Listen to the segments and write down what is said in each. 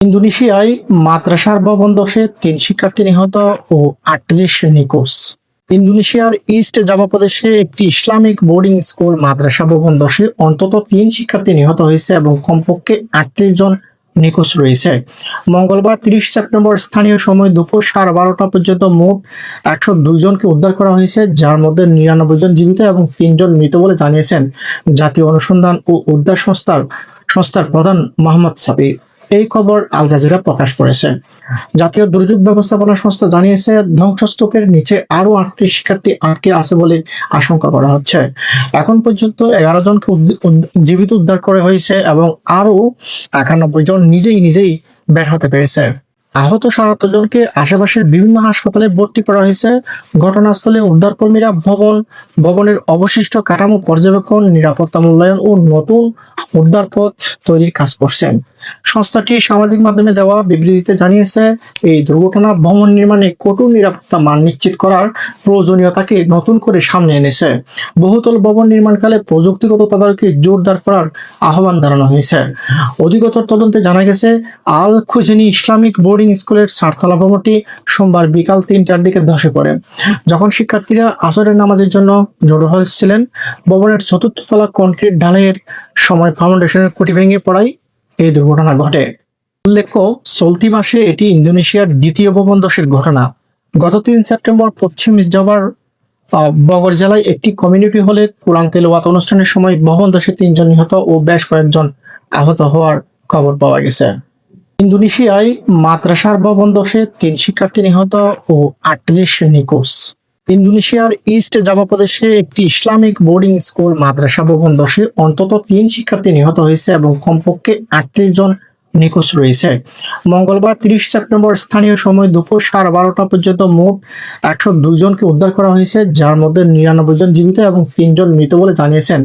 ইন্দোনেশিয়ায় মাদ্রাসার ভবন ধসে তিন শিক্ষার্থী নিহত ও আটত্রিশ নিখোঁজ। ইন্দোনেশিয়ার ইস্ট জাভা প্রদেশে একটি ইসলামিক বোর্ডিং স্কুল মাদ্রাসা ভবন ধসে অন্তত তিন শিক্ষার্থী নিহত হয়েছে এবং কমপক্ষে আটত্রিশ জন নিখোঁজ রয়েছে। মঙ্গলবার তিরিশ সেপ্টেম্বর স্থানীয় সময় দুপুর সাড়ে বারোটা পর্যন্ত মোট একশো দুই জনকে উদ্ধার করা হয়েছে, যার মধ্যে নিরানব্বই জন জীবিত এবং তিনজন মৃত বলে জানিয়েছেন জাতীয় অনুসন্ধান ও উদ্ধার সংস্থার সংস্থার প্রধান মোহাম্মদ সাবি এই খবর আল জাজিরা প্রকাশ করেছে। জাতীয় দুর্যোগ ব্যবস্থাপনা সংস্থা জানিয়েছে, ধ্বংসস্তূপের নিচে আরও আটটি শিক্ষার্থী আটকে আছে বলে আশঙ্কা করা হচ্ছে। এখন পর্যন্ত এগারো জনকে জীবিত উদ্ধার করা হয়েছে এবং আরও একানব্বই জন নিজেই নিজেই বের হতে পেরেছে। আহত সাতাত্তর জনকে আশেপাশের বিভিন্ন হাসপাতালে ভর্তি করা হয়েছে। ঘটনাস্থলে উদ্ধারকর্মীরা ভবন, ভবনের অবশিষ্ট কাঠামো পর্যবেক্ষণ, নিরাপত্তা মূল্যায়ন ও নতুন উদ্ধার পথ তৈরির কাজ করছেন। সংস্থাটি সামাজিক মাধ্যমে দেওয়া বিবৃতিতে জানিয়েছে, এই দুর্ঘটনা ভবন নির্মাণে কঠোর নিরাপত্তা মান নিশ্চিত করার প্রয়োজনীয়তাকে নতুন করে সামনে এনেছে। বহুতল ভবন নির্মাণকালে প্রযুক্তিগত তদারকি জোরদার করার আহ্বান জানানো হয়েছে। অধিকতর তদন্তে জানা গেছে, আল খুজিনি ইসলামিক বোর্ডিং স্কুলের চারতলা ভবনটি সোমবার বিকাল তিনটার দিকে ধসে পড়ে। যখন শিক্ষার্থীরা আসরের নামাজের জন্য জড়ো হয়েছিলেন, ভবনের চতুর্থ তলা কনক্রিট ঢালাইয়ের সময় ফাউন্ডেশনের খুঁটি ভেঙে পড়ায় এই দুর্ঘটনা ঘটে। উল্লেখ্য চলতি মাসে এটি ইন্দোনেশিয়ার দ্বিতীয় ভবন ধসের ঘটনা। গত তিন সেপ্টেম্বর পশ্চিম আহ, বগর জেলায় একটি কমিউনিটি হলে কোরআন তেলাওয়াত অনুষ্ঠানের সময় ভবন ধসে তিনজন নিহত ও বেশ কয়েকজন আহত হওয়ার খবর পাওয়া গেছে। ইন্দোনেশিয়ায় মাদ্রাসার ভবন ধসে তিন শিক্ষার্থী নিহত ও আটত্রিশ নিখোঁজ। ইন্দোনেশিয়ার ইস্ট জাভা প্রদেশে একটি ইসলামিক বোর্ডিং স্কুল, মাদ্রাসা ভবন ধসে অন্তত তিন শিক্ষার্থী নিহত হয়েছে এবং কমপক্ষে আটত্রিশ জন নিখোঁজ রয়েছে। মঙ্গলবার তিরিশ সেপ্টেম্বর স্থানীয় সময় দুপুর সাড়ে বারোটা পর্যন্ত মোট একশো দুই জনকে উদ্ধার করা হয়েছে, যার মধ্যে নিরানব্বই জন জীবিত এবং তিনজন মৃত বলে জানিয়েছেন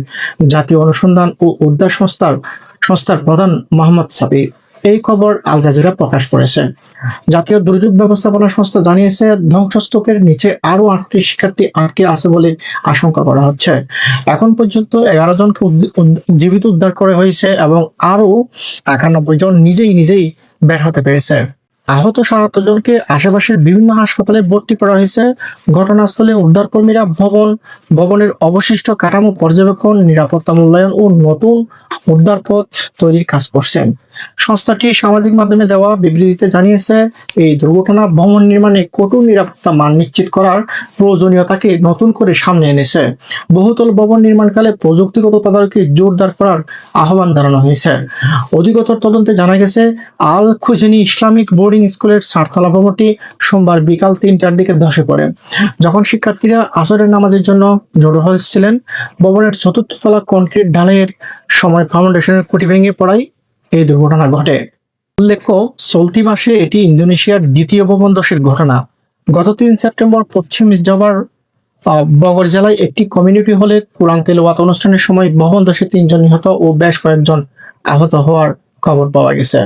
জাতীয় অনুসন্ধান ও উদ্ধার সংস্থার সংস্থার প্রধান মোহাম্মদ সাবি এই খবর আল জাজিরা প্রকাশ করেছে। জাতীয় দুর্যোগ ব্যবস্থাপনা সংস্থা জানিয়েছে, ধ্বংসস্তূপের নিচে আরও আটটি শিক্ষার্থী আটকে আছে বলে আশঙ্কা করা হচ্ছে। এখন পর্যন্ত এগারো জনকে জীবিত উদ্ধার করা হয়েছে এবং আরও একানব্বই জন নিজেই নিজেই বের হতে পেরেছে। আহত সাতাত্তর জনকে আশেপাশের বিভিন্ন হাসপাতালে ভর্তি করা হয়েছে। ঘটনাস্থলে উদ্ধারকর্মীরা ভবন, ভবনের অবশিষ্ট কাঠামো পর্যবেক্ষণ, নিরাপত্তা মূল্যায়ন ও নতুন উদ্ধার পথ তৈরির কাজ করছেন। সংস্থাটি সামাজিক মাধ্যমে দেওয়া বিবৃতিতে জানিয়েছে, এই দুর্ঘটনা ভবন নির্মাণে কঠোর নিরাপত্তা মান নিশ্চিত করার প্রয়োজনীয়তাকে নতুন করে সামনে এনেছে। বহুতল ভবন নির্মাণকালে প্রযুক্তিগত তদারকি জোরদার করার আহ্বান জানানো হয়েছে। অধিকতর তদন্তে জানা গেছে, আল খুজিনি ইসলামিক বোর্ডিং স্কুলের চারতলা ভবনটি সোমবার বিকাল তিনটার দিকে ধসে পড়ে। যখন শিক্ষার্থীরা আসরের নামাজের জন্য জড়ো হয়েছিলেন, ভবনের চতুর্থ তলা কনক্রিট ঢালাইয়ের সময় ফাউন্ডেশনের খুঁটি ভেঙে পড়ায় এই দুর্ঘটনা ঘটে। উল্লেখ্য চলতি মাসে এটি ইন্দোনেশিয়ার দ্বিতীয় ভবন দশের ঘটনা। গত তিন সেপ্টেম্বর পশ্চিম আহ, বগর জেলায় একটি কমিউনিটি হলে কোরআন তেলোয়াত অনুষ্ঠানের সময় ভবন দশে তিনজন নিহত ও বেশ কয়েকজন আহত হওয়ার খবর পাওয়া গেছে।